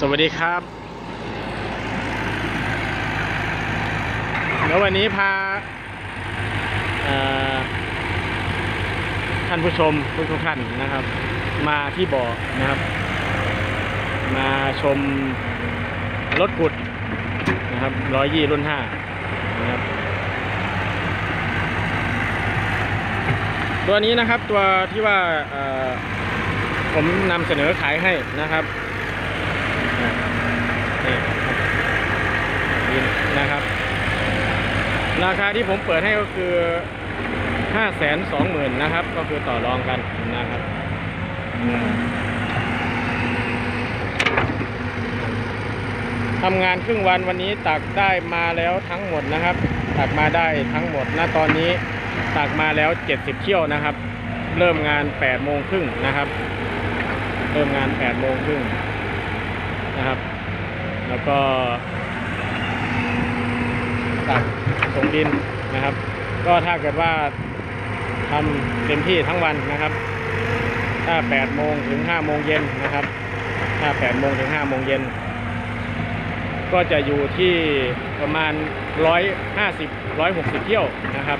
สวัสดีครับแล้ววันนี้พาท่านผู้ชมทุกๆท่านนะครับ มาที่บ่อนะครับ มาชมรถขุดนะครับร้อยยี่รุ่นห้านะครับตัวนี้นะครับตัวที่ว่าผมนำเสนอขายให้นะครับ นี่ดินนะครับ ราคาที่ผมเปิดให้ก็คือห้าแสนสองหมื่นนะครับ ก็คือต่อรองกันนะครับทำงานครึ่งวันวันนี้ตักได้มาแล้วทั้งหมดนะครับ ตักมาได้ทั้งหมดณตอนนี้ตักมาแล้ว 70เที่ยวนะครับ เริ่มงาน8โมงครึ่งนะครับ เริ่มงาน8โมงครึ่ง นะครับ แล้วก็ตักส่งดินนะครับ ก็ถ้าเกิดว่าทำเต็มที่ทั้งวันนะครับ ถ้า8โมงถึง5โมงเย็นนะครับ ถ้า8โมงถึง5โมงเย็น ก็จะอยู่ที่ประมาณ 150 160 เที่ยวนะครับ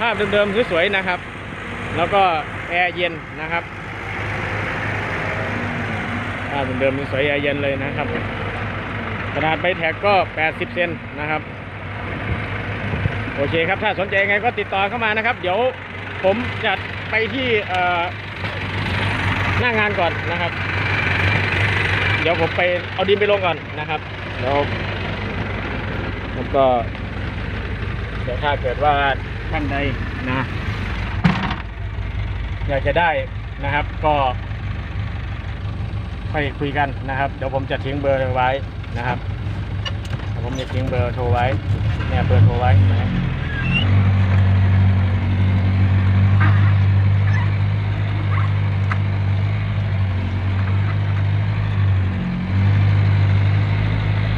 ภาพเดิมๆสวยๆนะครับ แล้วก็แอร์เย็นนะครับภาพเดิมๆสวยแอร์เย็นเลยนะครับขนาดใบแท็กก็ 80 เซนนะครับ โอเคครับ ถ้าสนใจยังไงก็ติดต่อเข้ามานะครับ เดี๋ยวผมจะไปที่หน้างานก่อนนะครับ เดี๋ยวผมไปเอาดินไปลงก่อนนะครับเดี๋ยวผมก็ เดี๋ยวถ้าเกิดว่า ท่านใดนะอยากจะได้นะครับก็ค่อยคุยกันนะครับ เดี๋ยวผมจะทิ้งเบอร์ไว้นะครับผมจะทิ้งเบอร์โทรไว้เนี่ยเบอร์โทรไว้นะครับ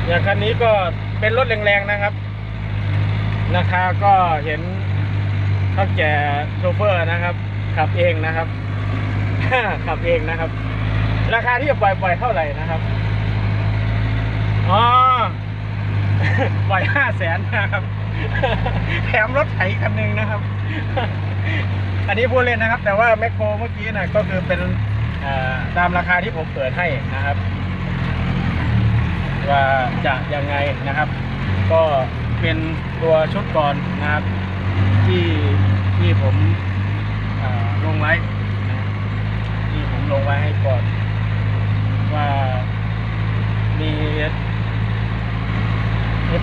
อย่างคันนี้ก็เป็นรถแรงๆนะครับ ราคาก็เห็น ท่าแก่โชเฟอร์นะครับ ขับเองนะครับ ขับเองนะครับ ราคาที่จะปล่อยปล่อยเท่าไหร่นะครับอ๋อปล่อยห้าแสนนะครับแถมรถไถคันหนึ่งนะครับ อันนี้พูดเล่นนะครับ แต่ว่าแมคโครเมื่อกี้นะก็คือเป็นตามราคาที่ผมเปิดให้นะครับ ว่าจะยังไงนะครับ ก็เป็นตัวชุดก่อนนะครับ ที่ที่ผมลงไว้ที่ผมลงไว้ให้ก่อน ว่ามี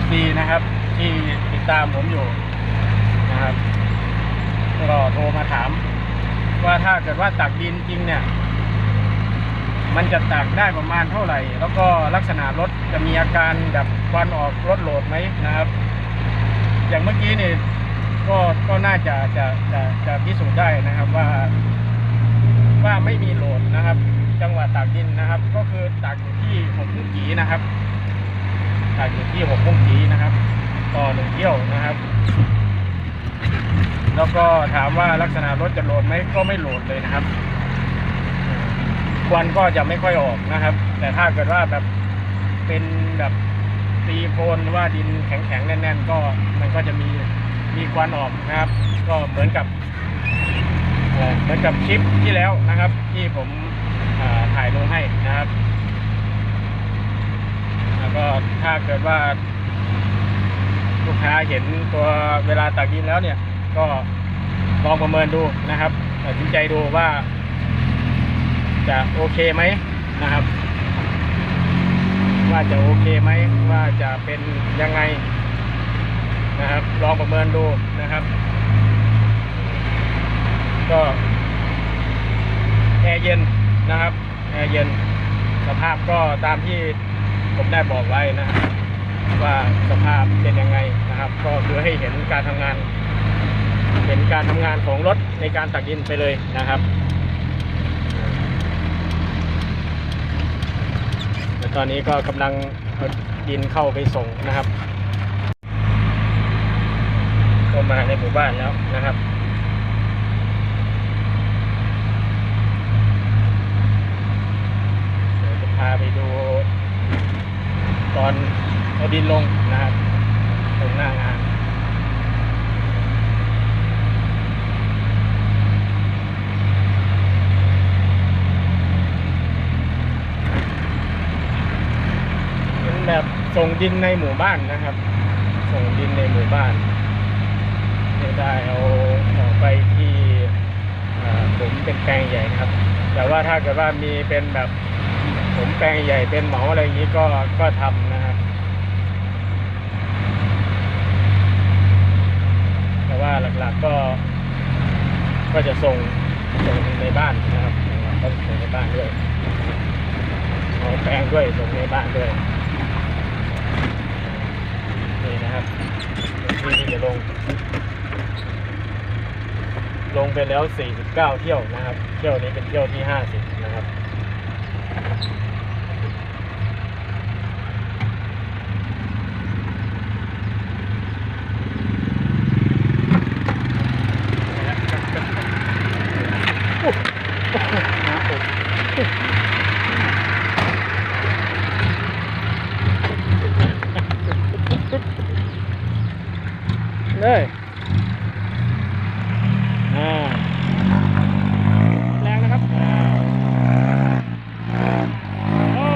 FC นะครับ ที่ติดตามผมอยู่นะครับก็โทรมาถาม ว่าถ้าเกิดว่าตักดินจริงเนี่ย มันจะตักได้ประมาณเท่าไหร่ แล้วก็ลักษณะรถจะมีอาการแบบควันออกรถโหลดไหมนะครับ อย่างเมื่อกี้นี่ ก็ก็น่าจะจะจะจะพิสูจน์ได้นะครับว่า ว่าไม่มีโหลดนะครับ จังหวะตากดินนะครับ ก็คือตากอยู่ที่หกพุ่งกีนะครับตากอยู่ที่หกพุ่งกีนะครับ ต่อหนึ่งเที่ยวนะครับ แล้วก็ถามว่าลักษณะรถจะโหลดไหมก็ไม่โหลดเลยนะครับควันก็จะไม่ค่อยออกนะครับ แต่ถ้าเกิดว่าแบบเป็นแบบตีโคลนว่าดินแข็งๆแน่น ๆ ก็มันก็จะมี มีควันออกนะครับ ก็เหมือนกับเหมือนกับคลิปที่แล้วนะครับ ที่ผมถ่ายลงให้นะครับ แล้วก็ถ้าเกิดว่าลูกค้าเห็นตัวเวลาตักดินแล้วเนี่ย ก็ลองประเมินดูนะครับตัดสินใจดูว่า จะโอเคไหมนะครับ ว่าจะโอเคไหมว่าจะเป็นยังไง นะครับ ลองประเมินดูนะครับ ก็แอร์เย็นนะครับแอร์เย็น สภาพก็ตามที่ผมได้บอกไว้นะครับว่าสภาพเป็นยังไงนะครับ ก็คือให้เห็นการทำงาน เห็นการทำงานของรถในการตักดินไปเลยนะครับแล้วตอนนี้ก็กำลังดินเข้าไปส่งนะครับ มาในหมู่บ้านแล้วนะครับ เดี๋ยวจะพาไปดู ตอนเอาดินลงนะครับตรงหน้างานเป็นแบบส่งดินในหมู่บ้านนะครับ ส่งดินในหมู่บ้าน ได้เอาออกไปที่ผมเป็นแปลงใหญ่นะครับ แต่ว่าถ้าเกิดว่ามีเป็นแบบผมแปลงใหญ่เป็นหมาอะไรอย่างนี้ก็ก็ทำนะครับแต่ว่าหลักๆก็ ก็จะส่งส่งในบ้านนะครับก็ส่งในบ้านด้วยเอาแปลงด้วยส่งในบ้านด้วยนี่นะครับที่ที่จะลง ไปแล้ว 49 เที่ยวนะครับ เที่ยวนี้เป็นเที่ยวที่ 50 นะครับ เลยอ่าแรงนะครับอ่าโอ้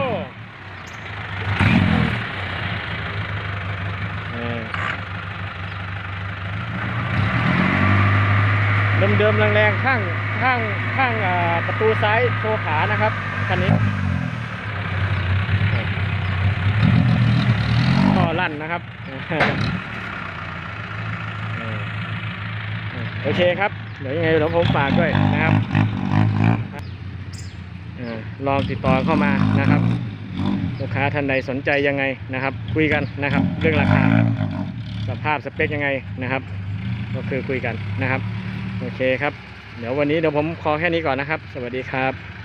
เดิมแรงๆข้างข้างข้างประตูซ้ายโชว์ขานะครับคันนี้ก็ลั่นนะครับโอเคครับ เดี๋ยวยังไงเดี๋ยวผมฝากด้วยนะครับลองติดต่อเข้ามานะครับลูกค้าท่านใดสนใจยังไงนะครับ คุยกันนะครับ เรื่องราคาสภาพสเปคยังไงนะครับ ก็คือคุยกันนะครับ โอเคครับ เดี๋ยววันนี้เดี๋ยวผมขอแค่นี้ก่อนนะครับ สวัสดีครับ